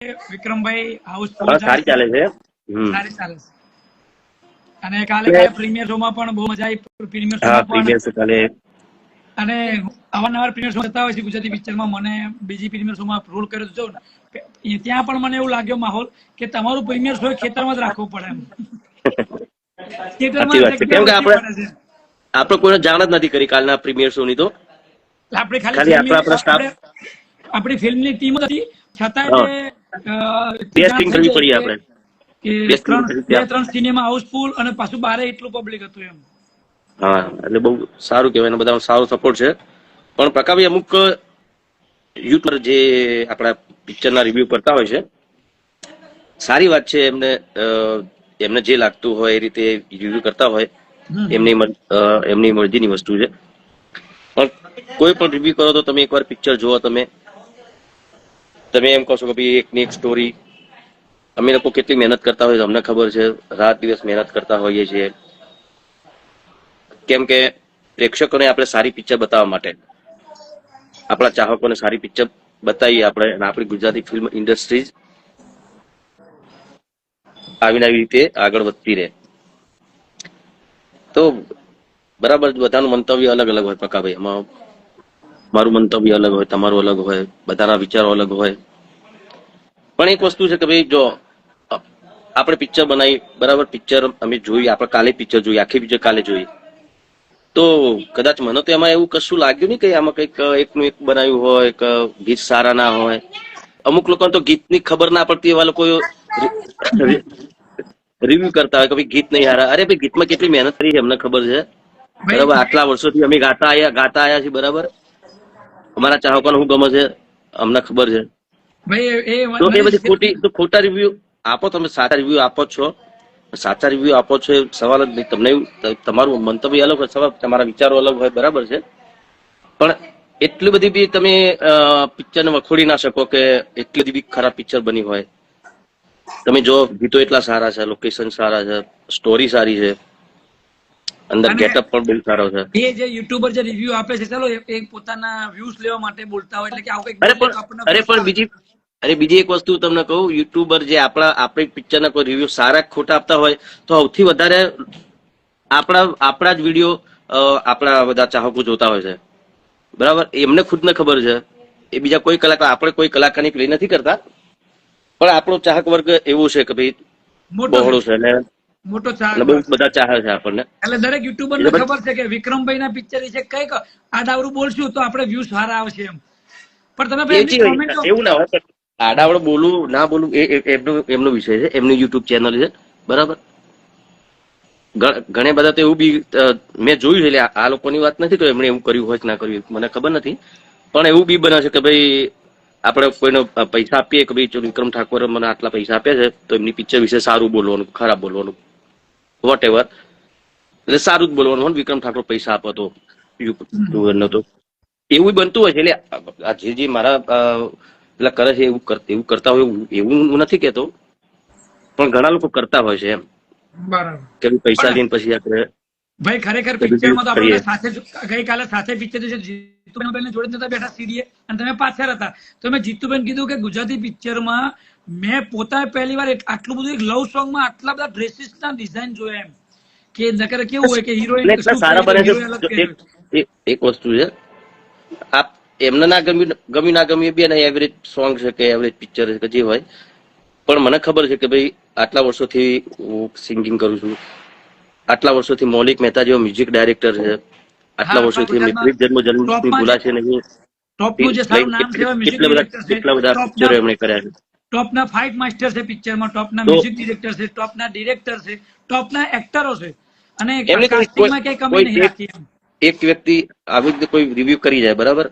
વિક્રમભાઈ house સારી ચાલે છે. સારી ચાલે છે. અને કાલે કાલે પ્રીમિયર શો માં પણ બહુ મજા આવી. પ્રીમિયર શો માં પ્રીમિયર શો કાલે. અને અવારનવાર પ્રીમિયર શો જતા હોય છે ગુજરાતી પિક્ચરમાં મને બીજી પ્રીમિયર શોમાં રોલ કર્યો તો ને, ત્યાં પણ મને એવું લાગ્યો માહોલ કે તમારું પ્રીમિયર શો ખેતરમાં જ રાખવું પડે એમ. વાત કેમ કે આપણે- આપણે કોઈને જાણ જ નથી કરી કાલના પ્રીમિયર શો ની તો. આપણે ખાલી આપણા- આપણા સ્ટાફ આપણે- આપણી ફિલ્મની ટીમ હતી. છતાં હા. કરવી પડી આપણે. કે Best film ત્રણ કરવી બે ત્રણ સિનેમા હાઉસફુલ અને પાછું બારે એટલું પબ્લિક હતું એમ. હા એટલે બહુ સારું કહેવાય અને બધાનો સારો સપોર્ટ છે. પણ પ્રકાશભાઈ અમુક યુટ્યુબર જે આપણા પિક્ચરના રિવ્યુ કરતા હોય છે સારી વાત છે એમને એમને જે લાગતું હોય એ રીતે રિવ્યુ કરતા હોય એમની એમની મરજીની વસ્તુ છે. પણ કોઈ પણ રિવ્યુ કરો તો તમે એકવાર પિક્ચર જોવો તમે. તમે એમ કહો છો કે ભાઈ એકની એક સ્ટોરી અમે લોકો કેટલી મહેનત કરતા હોય અમને ખબર છે, રાત દિવસ મહેનત કરતા હોઈએ છીએ. કેમ કે પ્રેક્ષકોને આપણે સારી પિક્ચર બતાવવા માટે, આપણા ચાહકોને સારી પિક્ચર બતાવીએ આપણે આપણી ગુજરાતી ફિલ્મ ઇન્ડસ્ટ્રીઝ આવીને આવી રીતે આગળ વધતી રહે. તો બરાબર બધાનું મંતવ્ય અલગ અલગ હોય પ્રકાભાઈ એમાં મારું મંતવ્ય અલગ હોય તમારું અલગ હોય બધાના વિચારો અલગ હોય. પણ એક વસ્તુ છે કે ભાઈ જો આપણે પિક્ચર બનાવી બરાબર પિક્ચર અમે જોઈ આપણે કાલે પિક્ચર જોઈ આખી પિક્ચર કાલે જોઈ. તો કદાચ મને તો એમાં એવું કશું લાગ્યું નહીં કે આમાં કંઈક એકનું એક બનાવ્યું હોય કે ગીત સારા ના હોય. અમુક લોકોને તો ગીતની ખબર ના પડતી એવા લોકો રિવ્યુ કરતા હોય કે ભાઈ ગીત નહીં હારા અરે ભાઈ ગીતમાં કેટલી મહેનત કરી છે એમને ખબર છે. બરાબર આટલા વર્ષોથી અમે ગાતા આયા ગાતા આયા છીએ બરાબર. અમારા ચાહકોને શું ગમે છે? અમને ખબર છે. તો એ બધી ખોટી તો ખોટા રિવ્યુ આપો તમે સાચા રિવ્યુ આપો છો. સાચા રિવ્યુ આપો છો એ સવાલ જ નહીં. તમને તમારું મંતવ્ય અલગ હોય સવાલ તમારા વિચારો અલગ હોય બરાબર છે. પણ એટલી બધી બી તમે પિક્ચરને વખોડી ના શકો કે એટલી બધી બી ખરાબ પિક્ચર બની હોય. તમે જો ગીતો એટલા સારા છે લોકેશન સારા છે સ્ટોરી સારી છે. અંદર ગેટઅપ પણ બહુ સારો છે. એ જે યુટ્યુબર જે રિવ્યુ આપે છે ચાલો એ એ પોતાના વ્યૂઝ લેવા માટે બોલતા હોય એટલે કે આવું કંઈક અરે પણ અરે પણ બીજી અરે બીજી એક વસ્તુ તમને કહું યુટ્યુબર જે આપણા આપણી પિક્ચરના કોઈ રિવ્યુ સારા ખોટા આપતા હોય તો સૌથી વધારે આપણા આપણા જ વીડિયો આપણા બધા ચાહકો જોતા હોય છે. બરાબર? એમને ખુદને ખબર છે. એ બીજા કોઈ કલાકાર આપણે કોઈ કલાકારની પ્લે નથી કરતા. પણ આપણો ચાહક વર્ગ એવું છે કે ભાઈ બહોળો છે. અને મોટો બહુ બધા ચાહે છે આપણને. એટલે દરેક યુટ્યુબર ને ખબર છે કે વિક્રમભાઈ ના પિક્ચર વિશે કંઈક આડાવડું બોલશું તો આપણે વ્યૂ સારા આવશે એમ. પણ તમે એવું ના હોય આડાવડો બોલવું ના બોલવું એ એમનો એમનો વિષય છે એમની યુટ્યુબ ચેનલ છે. બરાબર? ઘણા બધા તો એવું બી મેં જોયું છે એટલે આ- આ લોકોની વાત નથી તો એમણે એવું કર્યું હોય કે ના કર્યું મને ખબર નથી. પણ એવું બી બને છે કે ભાઈ આપણે કોઈનો પૈસા આપીએ કે ભાઈ વિક્રમ ઠાકોર મને આટલા પૈસા આપ્યા છે તો એમની પિક્ચર વિશે સારું બોલવાનું ખરાબ બોલવાનું. વોટ એવર એટલે સારું જ બોલવાનું હોય વિક્રમ ઠાકોર પૈસા આપો તો. તો એવું બનતું હોય છે એટલે આ જે જે મારા પેલા કરે છે એવું એવું કરતા હોય એવું- હું નથી કેતો. પણ ઘણા લોકો કરતા હોય છે એમ. બરાબર. કે પૈસા લઈને પછી આપણે ભાઈ ખરેખર પિક્ચરમાં તો આપણે સાથે ગઈકાલે સાથે પિક્ચર છે. જીતુબેન જોડે નતા બેઠા સીડીએ. અને તમે પાછળ હતા. તો મેં જીતુબેન કીધું કે ગુજરાતી પિક્ચરમાં મેં પોતાએ પહેલી વાર આટલું બધું એક લવ સોંગમાં આટલા બધા ડ્રેસીસ ના ડિઝાઇન જોયા એમ. કે નકર કેવું હોય કે હિરોઈન સારા બને છે એક વસ્તુ છે. આપ એમને ના ગમ્યું ગમ્યું ના ગમ્યું બે ના એવરેજ સોંગ છે કે એવરેજ પિક્ચર છે કે જે હોય. પણ મને ખબર છે કે ભાઈ આટલા વર્ષોથી હું સિંગિંગ કરું છું. આટલા વર્ષોથી મૌલિક મહેતા જેવો મ્યુઝિક ડાયરેક્ટર છે. આટલા વર્ષોથી મિત્રિત જન્મ જન્મની ટોપમાં ભૂલાશે નહીં. ટોપનું જે સારું નામ છે કેટલા બધા કેટલા બધા પિક્ચરો એમણે કર્યા છે. ટોપના ફાઇટ માસ્ટર છે પિક્ચરમાં ટોપના મ્યુઝિક ડિરેક્ટર છે ટોપના ડિરેક્ટર છે ટોપના એક્ટરો છે. અને કાસ્ટિંગમાં કઈ કમી નહીં એક- રાખી એક વ્યક્તિ આવી રીતે કોઈ રિવ્યુ કરી જાય બરાબર?